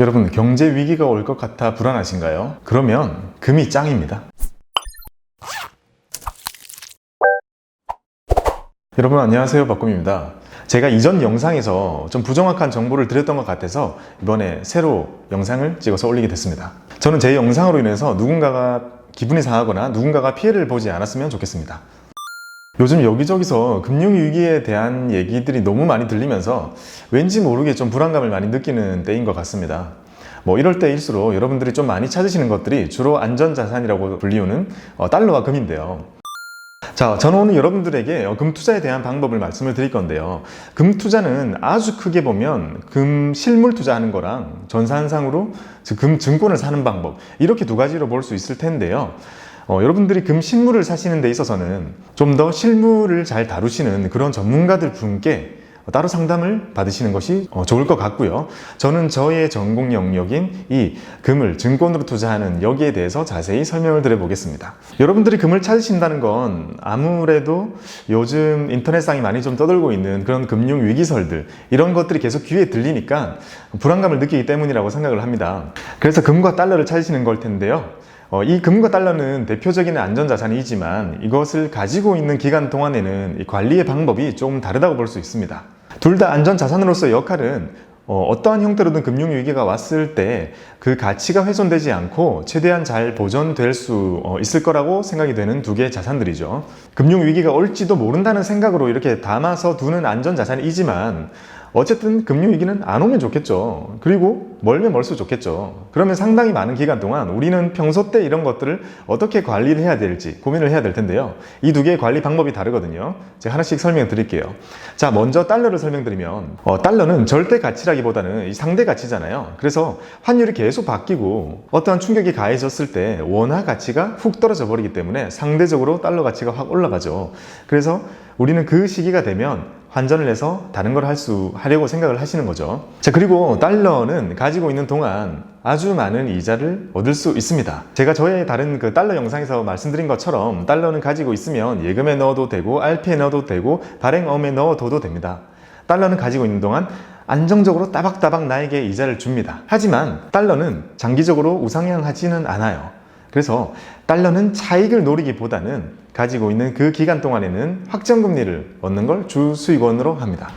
여러분 경제 위기가 올 것 같아 불안하신가요? 그러면 금이 짱입니다. 여러분 안녕하세요 박금입니다. 제가 이전 영상에서 좀 부정확한 정보를 드렸던 것 같아서 이번에 새로 영상을 찍어서 올리게 됐습니다. 저는 제 영상으로 인해서 누군가가 기분이 상하거나 누군가가 피해를 보지 않았으면 좋겠습니다. 요즘 여기저기서 금융위기에 대한 얘기들이 너무 많이 들리면서 왠지 모르게 좀 불안감을 많이 느끼는 때인 것 같습니다. 뭐 이럴 때일수록 여러분들이 좀 많이 찾으시는 것들이 주로 안전자산이라고 불리우는 어, 달러와 금인데요. 자, 저는 오늘 여러분들에게 어, 금 투자에 대한 방법을 말씀을 드릴 건데요. 금 투자는 아주 크게 보면 금 실물 투자하는 거랑 전산상으로 즉 금 증권을 사는 방법 이렇게 두 가지로 볼 수 있을 텐데요. 어, 여러분들이 금 실물을 사시는 데 있어서는 좀 더 실물을 잘 다루시는 그런 전문가들 분께 따로 상담을 받으시는 것이 어, 좋을 것 같고요. 저는 저의 전공 영역인 이 금을 증권으로 투자하는 여기에 대해서 자세히 설명을 드려보겠습니다. 여러분들이 금을 찾으신다는 건 아무래도 요즘 인터넷상이 많이 좀 떠들고 있는 그런 금융 위기설들 이런 것들이 계속 귀에 들리니까 불안감을 느끼기 때문이라고 생각을 합니다. 그래서 금과 달러를 찾으시는 걸 텐데요. 어, 이 금과 달러는 대표적인 안전자산이지만 이것을 가지고 있는 기간 동안에는 이 관리의 방법이 조금 다르다고 볼 수 있습니다. 둘 다 안전자산으로서의 역할은 어, 떠한 형태로든 금융위기가 왔을 때 그 가치가 훼손되지 않고 최대한 잘 보존될 수 어, 있을 거라고 생각이 되는 두 개의 자산들이죠. 금융위기가 올지도 모른다는 생각으로 이렇게 담아서 두는 안전자산이지만 어쨌든 금융위기는 안 오면 좋겠죠. 그리고 멀면 멀수록 좋겠죠. 그러면 상당히 많은 기간 동안 우리는 평소 때 이런 것들을 어떻게 관리를 해야 될지 고민을 해야 될 텐데요. 이 두 개의 관리 방법이 다르거든요. 제가 하나씩 설명 드릴게요. 자, 먼저 달러를 설명드리면, 어, 달러는 절대 가치라기보다는 이 상대 가치잖아요. 그래서 환율이 계속 바뀌고 어떠한 충격이 가해졌을 때 원화 가치가 훅 떨어져 버리기 때문에 상대적으로 달러 가치가 확 올라가죠. 그래서 우리는 그 시기가 되면 환전을 해서 다른 걸 할 수 하려고 생각을 하시는 거죠. 자, 그리고 달러는 가지고 있는 동안 아주 많은 이자를 얻을 수 있습니다. 제가 저의 다른 그 달러 영상에서 말씀드린 것처럼 달러는 가지고 있으면 예금에 넣어도 되고 RP에 넣어도 되고 발행어음에 넣어둬도 됩니다. 달러는 가지고 있는 동안 안정적으로 따박따박 나에게 이자를 줍니다. 하지만 달러는 장기적으로 우상향하지는 않아요. 그래서 달러는 차익을 노리기보다는 가지고 있는 그 기간 동안에는 확정금리를 얻는 걸 주 수익원으로 합니다.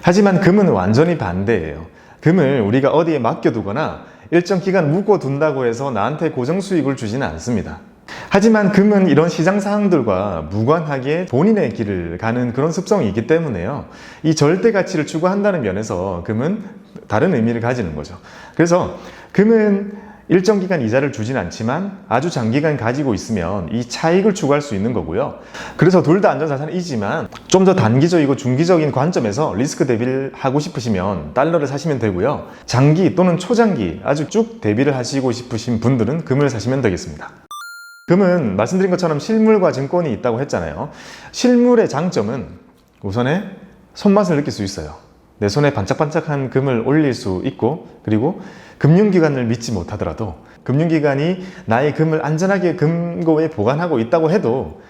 하지만 금은 완전히 반대예요. 금을 우리가 어디에 맡겨두거나 일정 기간 묶어둔다고 해서 나한테 고정 수익을 주지는 않습니다. 하지만 금은 이런 시장 상황들과 무관하게 본인의 길을 가는 그런 습성이 있기 때문에요. 이 절대 가치를 추구한다는 면에서 금은 다른 의미를 가지는 거죠. 그래서 금은 일정 기간 이자를 주진 않지만 아주 장기간 가지고 있으면 이 차익을 추구할 수 있는 거고요. 그래서 둘 다 안전자산이지만 좀 더 단기적이고 중기적인 관점에서 리스크 대비를 하고 싶으시면 달러를 사시면 되고요. 장기 또는 초장기 아주 쭉 대비를 하시고 싶으신 분들은 금을 사시면 되겠습니다. 금은 말씀드린 것처럼 실물과 증권이 있다고 했잖아요. 실물의 장점은 우선에 손맛을 느낄 수 있어요. 내 손에 반짝반짝한 금을 올릴 수 있고 그리고 금융기관을 믿지 못하더라도 금융기관이 나의 금을 안전하게 금고에 보관하고 있다고 해도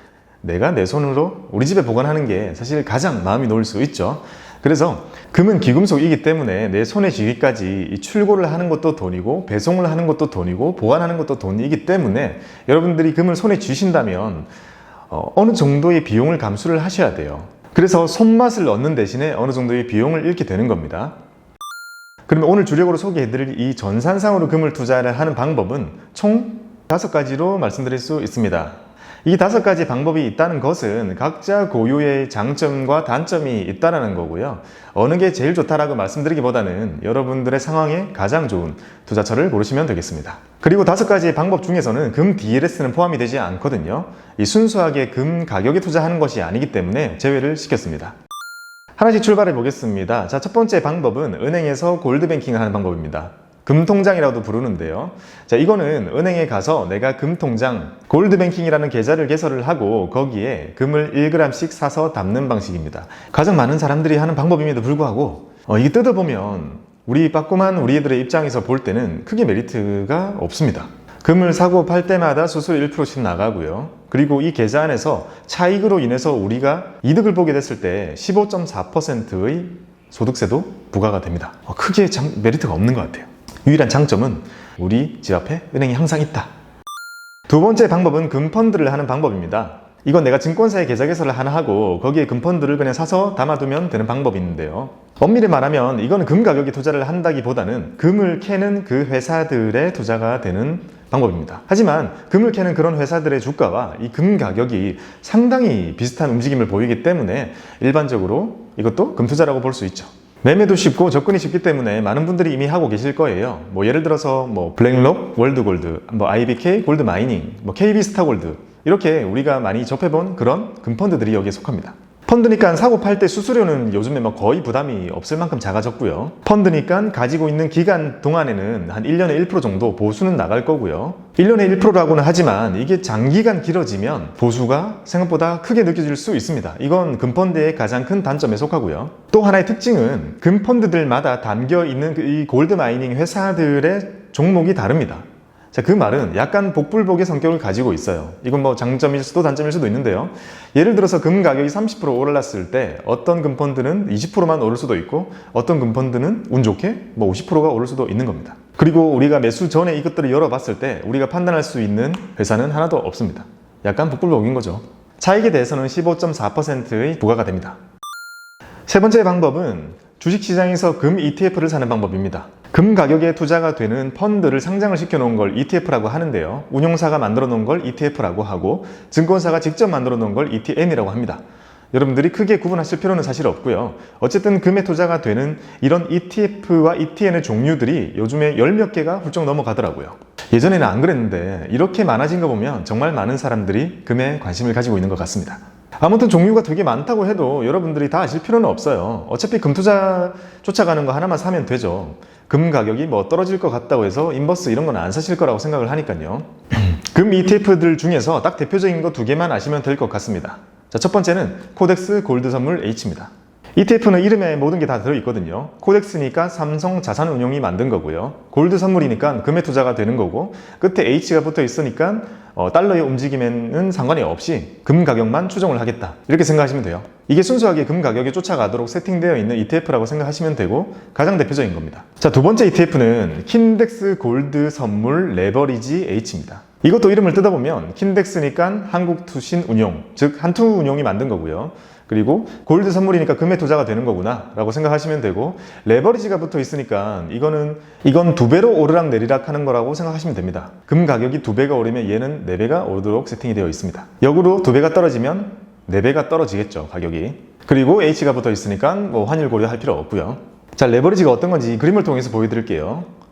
내가 내 손으로 우리 집에 보관하는 게 사실 가장 마음이 놓을 수 있죠. 그래서 금은 기금속이기 때문에 내 손에 쥐기까지 출고를 하는 것도 돈이고 배송을 하는 것도 돈이고 보관하는 것도 돈이기 때문에 여러분들이 금을 손에 쥐신다면 어, 어느 정도의 비용을 감수를 하셔야 돼요. 그래서 손맛을 얻는 대신에 어느 정도의 비용을 잃게 되는 겁니다. 그러면 오늘 주력으로 소개해드릴 이 전산상으로 금을 투자를 하는 방법은 총 다섯 가지로 말씀드릴 수 있습니다. 이 다섯 가지 방법이 있다는 것은 각자 고유의 장점과 단점이 있다는 거고요. 어느 게 제일 좋다라고 말씀드리기보다는 여러분들의 상황에 가장 좋은 투자처를 고르시면 되겠습니다. 그리고 다섯 가지의 방법 중에서는 금 DLS는 포함이 되지 않거든요. 이 순수하게 금 가격에 투자하는 것이 아니기 때문에 제외를 시켰습니다. 하나씩 출발해 보겠습니다. 자, 첫 번째 방법은 은행에서 골드뱅킹을 하는 방법입니다. 금통장이라도 부르는데요. 자, 이거는 은행에 가서 내가 금통장, 골드뱅킹이라는 계좌를 개설을 하고 거기에 금을 1g씩 사서 담는 방식입니다. 가장 많은 사람들이 하는 방법임에도 불구하고 어, 이게 뜯어보면 우리 빠꼼한 우리 애들의 입장에서 볼 때는 크게 메리트가 없습니다. 금을 사고 팔 때마다 수수료 1%씩 나가고요. 그리고 이 계좌 안에서 차익으로 인해서 우리가 이득을 보게 됐을 때 15.4%의 소득세도 부과가 됩니다. 어, 크게 장- 메리트가 없는 것 같아요. 유일한 장점은 우리 집 앞에 은행이 항상 있다. 두 번째 방법은 금펀드를 하는 방법입니다. 이건 내가 증권사에 계좌 개설을 하나 하고 거기에 금펀드를 그냥 사서 담아두면 되는 방법이 있는데요. 엄밀히 말하면 이거는 금 가격에 투자를 한다기보다는 금을 캐는 그 회사들의 투자가 되는 방법입니다. 하지만 금을 캐는 그런 회사들의 주가와 이 금 가격이 상당히 비슷한 움직임을 보이기 때문에 일반적으로 이것도 금 투자라고 볼 수 있죠. 매매도 쉽고 접근이 쉽기 때문에 많은 분들이 이미 하고 계실 거예요. 뭐 예를 들어서 뭐 블랙록, 월드골드, 뭐 IBK 골드 마이닝, 뭐 KB 스타골드 이렇게 우리가 많이 접해본 그런 금펀드들이 여기에 속합니다. 펀드니까 사고 팔 때 수수료는 요즘에 뭐 거의 부담이 없을 만큼 작아졌고요. 펀드니까 가지고 있는 기간 동안에는 한 1년에 1% 정도 보수는 나갈 거고요. 1년에 1%라고는 하지만 이게 장기간 길어지면 보수가 생각보다 크게 느껴질 수 있습니다. 이건 금펀드의 가장 큰 단점에 속하고요. 또 하나의 특징은 금펀드들마다 담겨 있는 그이 골드 마이닝 회사들의 종목이 다릅니다. 자, 그 말은 약간 복불복의 성격을 가지고 있어요. 이건 뭐 장점일 수도 단점일 수도 있는데요. 예를 들어서 금 가격이 30% 올랐을 때 어떤 금펀드는 20%만 오를 수도 있고 어떤 금펀드는 운 좋게 뭐 50%가 오를 수도 있는 겁니다. 그리고 우리가 매수 전에 이것들을 열어봤을 때 우리가 판단할 수 있는 회사는 하나도 없습니다. 약간 복불복인 거죠. 차익에 대해서는 15.4%의 부과가 됩니다. 세 번째 방법은 주식시장에서 금 ETF를 사는 방법입니다. 금 가격에 투자가 되는 펀드를 상장을 시켜 놓은 걸 ETF라고 하는데요. 운용사가 만들어 놓은 걸 ETF라고 하고 증권사가 직접 만들어 놓은 걸 ETN이라고 합니다. 여러분들이 크게 구분하실 필요는 사실 없고요. 어쨌든 금에 투자가 되는 이런 ETF와 ETN의 종류들이 요즘에 열 몇 개가 훌쩍 넘어가더라고요. 예전에는 안 그랬는데 이렇게 많아진 거 보면 정말 많은 사람들이 금에 관심을 가지고 있는 것 같습니다. 아무튼 종류가 되게 많다고 해도 여러분들이 다 아실 필요는 없어요. 어차피 금 투자 쫓아가는 거 하나만 사면 되죠. 금 가격이 뭐 떨어질 것 같다고 해서 인버스 이런 건 안 사실 거라고 생각을 하니까요. 금 ETF들 중에서 딱 대표적인 거 두 개만 아시면 될 것 같습니다. 자, 첫 번째는 코덱스 골드 선물 H입니다. ETF는 이름에 모든 게 다 들어있거든요. 코덱스니까 삼성 자산운용이 만든 거고요. 골드 선물이니까 금에 투자가 되는 거고, 끝에 H가 붙어 있으니까 어, 달러의 움직임에는 상관이 없이 금 가격만 추정을 하겠다. 이렇게 생각하시면 돼요. 이게 순수하게 금 가격에 쫓아가도록 세팅되어 있는 ETF라고 생각하시면 되고, 가장 대표적인 겁니다. 자, 두 번째 ETF는 킨덱스 골드 선물 레버리지 H입니다. 이것도 이름을 뜯어보면 킨덱스니까 한국투신운용, 즉 한투운용이 만든 거고요. 그리고 골드 선물이니까 금에 투자가 되는 거구나 라고 생각하시면 되고 레버리지가 붙어 있으니까 이거는 이건 두 배로 오르락 내리락 하는 거라고 생각하시면 됩니다. 금 가격이 두 배가 오르면 얘는 네 배가 오르도록 세팅이 되어 있습니다. 역으로 두 배가 떨어지면 네 배가 떨어지겠죠 가격이. 그리고 H가 붙어 있으니까 뭐 환율 고려할 필요 없고요. 자 레버리지가 어떤 건지 그림을 통해서 보여드릴게요.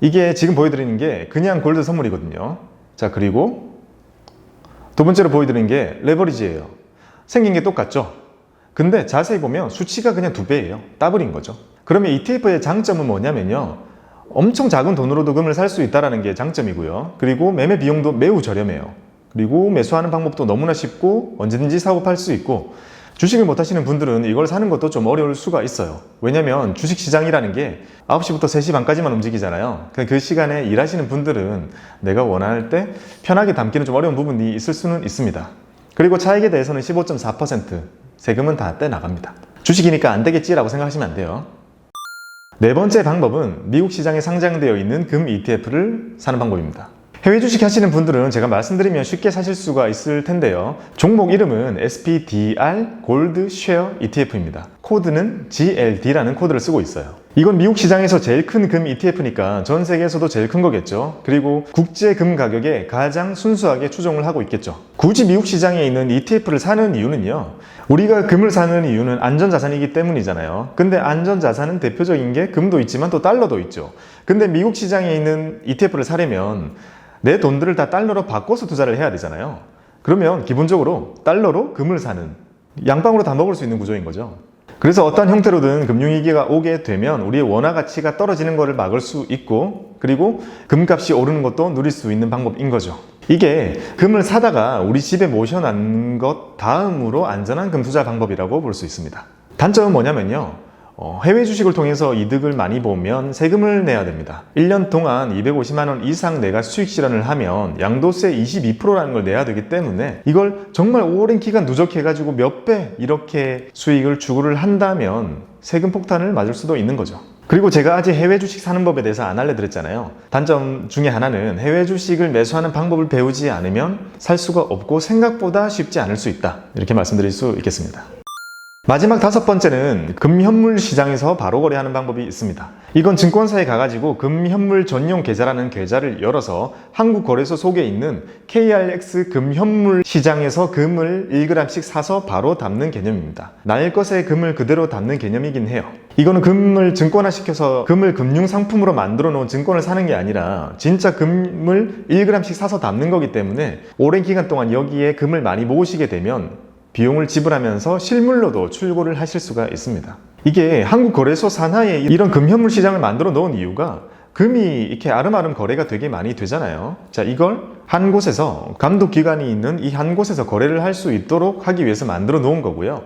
이게 지금 보여드리는 게 그냥 골드 선물이거든요. 자, 그리고 두 번째로 보여드리는 게 레버리지예요. 생긴 게 똑같죠? 근데 자세히 보면 수치가 그냥 두 배예요. 더블인 거죠. 그러면 ETF의 장점은 뭐냐면요. 엄청 작은 돈으로도 금을 살 수 있다는 게 장점이고요. 그리고 매매 비용도 매우 저렴해요. 그리고 매수하는 방법도 너무나 쉽고 언제든지 사고 팔 수 있고 주식을 못 하시는 분들은 이걸 사는 것도 좀 어려울 수가 있어요. 왜냐면 주식 시장이라는 게 9시부터 3시 반까지만 움직이잖아요. 그 시간에 일하시는 분들은 내가 원할 때 편하게 담기는 좀 어려운 부분이 있을 수는 있습니다. 그리고 차익에 대해서는 15.4% 세금은 다 떼나갑니다. 주식이니까 안 되겠지라고 생각하시면 안 돼요. 네 번째 방법은 미국 시장에 상장되어 있는 금 ETF를 사는 방법입니다. 해외 주식 하시는 분들은 제가 말씀드리면 쉽게 사실 수가 있을 텐데요. 종목 이름은 SPDR 골드 쉐어 ETF입니다. 코드는 GLD라는 코드를 쓰고 있어요. 이건 미국 시장에서 제일 큰 금 ETF니까 전 세계에서도 제일 큰 거겠죠. 그리고 국제 금 가격에 가장 순수하게 추종을 하고 있겠죠. 굳이 미국 시장에 있는 ETF를 사는 이유는요. 우리가 금을 사는 이유는 안전자산이기 때문이잖아요. 근데 안전자산은 대표적인 게 금도 있지만 또 달러도 있죠. 근데 미국 시장에 있는 ETF를 사려면 내 돈들을 다 달러로 바꿔서 투자를 해야 되잖아요. 그러면 기본적으로 달러로 금을 사는 양방으로 다 먹을 수 있는 구조인 거죠. 그래서 어떤 형태로든 금융위기가 오게 되면 우리의 원화 가치가 떨어지는 것을 막을 수 있고 그리고 금값이 오르는 것도 누릴 수 있는 방법인 거죠. 이게 금을 사다가 우리 집에 모셔놓은 것 다음으로 안전한 금 투자 방법이라고 볼 수 있습니다. 단점은 뭐냐면요. 어, 해외 주식을 통해서 이득을 많이 보면 세금을 내야 됩니다. 1년 동안 250만 원 이상 내가 수익 실현을 하면 양도세 22%라는 걸 내야 되기 때문에 이걸 정말 오랜 기간 누적해가지고 몇 배 이렇게 수익을 추구를 한다면 세금 폭탄을 맞을 수도 있는 거죠. 그리고 제가 아직 해외 주식 사는 법에 대해서 안 알려드렸잖아요. 단점 중에 하나는 해외 주식을 매수하는 방법을 배우지 않으면 살 수가 없고 생각보다 쉽지 않을 수 있다. 이렇게 말씀드릴 수 있겠습니다. 마지막 다섯 번째는 금현물 시장에서 바로 거래하는 방법이 있습니다. 이건 증권사에 가가지고 금현물 전용 계좌라는 계좌를 열어서 한국 거래소 속에 있는 KRX 금현물 시장에서 금을 1g씩 사서 바로 담는 개념입니다. 날 것의 금을 그대로 담는 개념이긴 해요. 이거는 금을 증권화 시켜서 금을 금융 상품으로 만들어 놓은 증권을 사는 게 아니라 진짜 금을 1g씩 사서 담는 거기 때문에 오랜 기간 동안 여기에 금을 많이 모으시게 되면 비용을 지불하면서 실물로도 출고를 하실 수가 있습니다. 이게 한국 거래소 산하에 이런 금현물 시장을 만들어 놓은 이유가 금이 이렇게 아름아름 거래가 되게 많이 되잖아요. 자, 이걸 한 곳에서 감독 기관이 있는 이 한 곳에서 거래를 할 수 있도록 하기 위해서 만들어 놓은 거고요.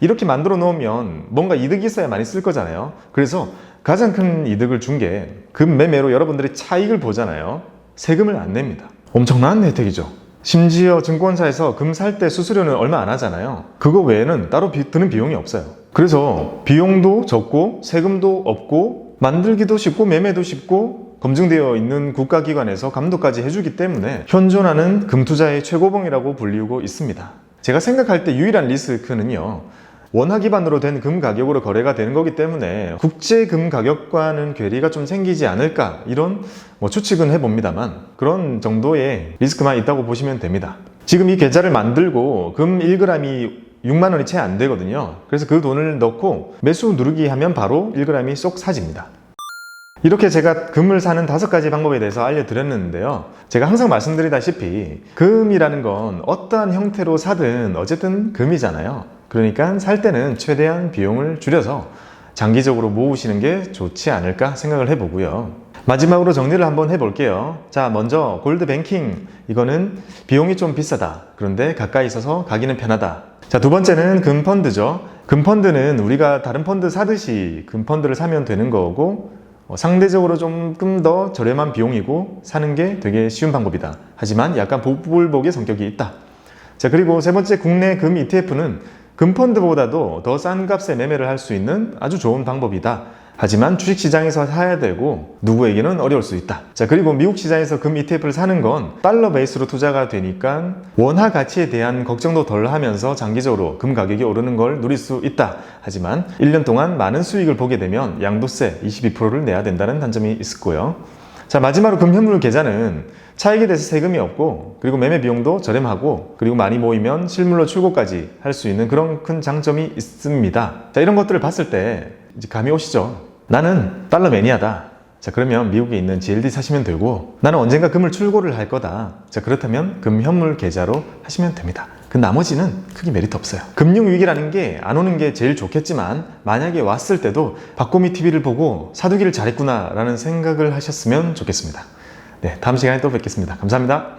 이렇게 만들어 놓으면 뭔가 이득이 있어야 많이 쓸 거잖아요. 그래서 가장 큰 이득을 준 게 금 매매로 여러분들이 차익을 보잖아요. 세금을 안 냅니다. 엄청난 혜택이죠. 심지어 증권사에서 금 살 때 수수료는 얼마 안 하잖아요. 그거 외에는 따로 비- 드는 비용이 없어요. 그래서 비용도 적고 세금도 없고 만들기도 쉽고 매매도 쉽고 검증되어 있는 국가기관에서 감독까지 해주기 때문에 현존하는 금투자의 최고봉이라고 불리우고 있습니다. 제가 생각할 때 유일한 리스크는요. 원화 기반으로 된 금 가격으로 거래가 되는 거기 때문에 국제 금 가격과는 괴리가 좀 생기지 않을까 이런 뭐 추측은 해봅니다만 그런 정도의 리스크만 있다고 보시면 됩니다. 지금 이 계좌를 만들고 금 1g이 6만 원이 채 안 되거든요. 그래서 그 돈을 넣고 매수 누르기 하면 바로 1g이 쏙 사집니다. 이렇게 제가 금을 사는 다섯 가지 방법에 대해서 알려드렸는데요. 제가 항상 말씀드리다시피 금이라는 건 어떠한 형태로 사든 어쨌든 금이잖아요. 그러니까 살 때는 최대한 비용을 줄여서 장기적으로 모으시는 게 좋지 않을까 생각을 해보고요. 마지막으로 정리를 한번 해볼게요. 자, 먼저 골드 뱅킹. 이거는 비용이 좀 비싸다. 그런데 가까이 있어서 가기는 편하다. 자, 두 번째는 금펀드죠. 금펀드는 우리가 다른 펀드 사듯이 금펀드를 사면 되는 거고, 어, 상대적으로 조금 더 저렴한 비용이고 사는 게 되게 쉬운 방법이다. 하지만 약간 보불복의 성격이 있다. 자, 그리고 세 번째 국내 금 ETF는 금펀드보다도 더 싼 값에 매매를 할 수 있는 아주 좋은 방법이다. 하지만 주식시장에서 사야 되고 누구에게는 어려울 수 있다. 자, 그리고 미국 시장에서 금 ETF를 사는 건 달러 베이스로 투자가 되니까 원화 가치에 대한 걱정도 덜 하면서 장기적으로 금 가격이 오르는 걸 누릴 수 있다. 하지만 1년 동안 많은 수익을 보게 되면 양도세 22%를 내야 된다는 단점이 거예요. 자, 마지막으로 금현물 계좌는 차익에 대해서 세금이 없고 그리고 매매 비용도 저렴하고 그리고 많이 모이면 실물로 출고까지 할 수 있는 그런 큰 장점이 있습니다. 자, 이런 것들을 봤을 때 이제 감이 오시죠? 나는 달러 매니아다. 자, 그러면 미국에 있는 GLD 사시면 되고 나는 언젠가 금을 출고를 할 거다. 자, 그렇다면 금현물 계좌로 하시면 됩니다. 그 나머지는 크게 메리트 없어요. 금융위기라는 게 안 오는 게 제일 좋겠지만 만약에 왔을 때도 박고미 TV를 보고 사두기를 잘했구나 라는 생각을 하셨으면 좋겠습니다. 네, 다음 시간에 또 뵙겠습니다. 감사합니다.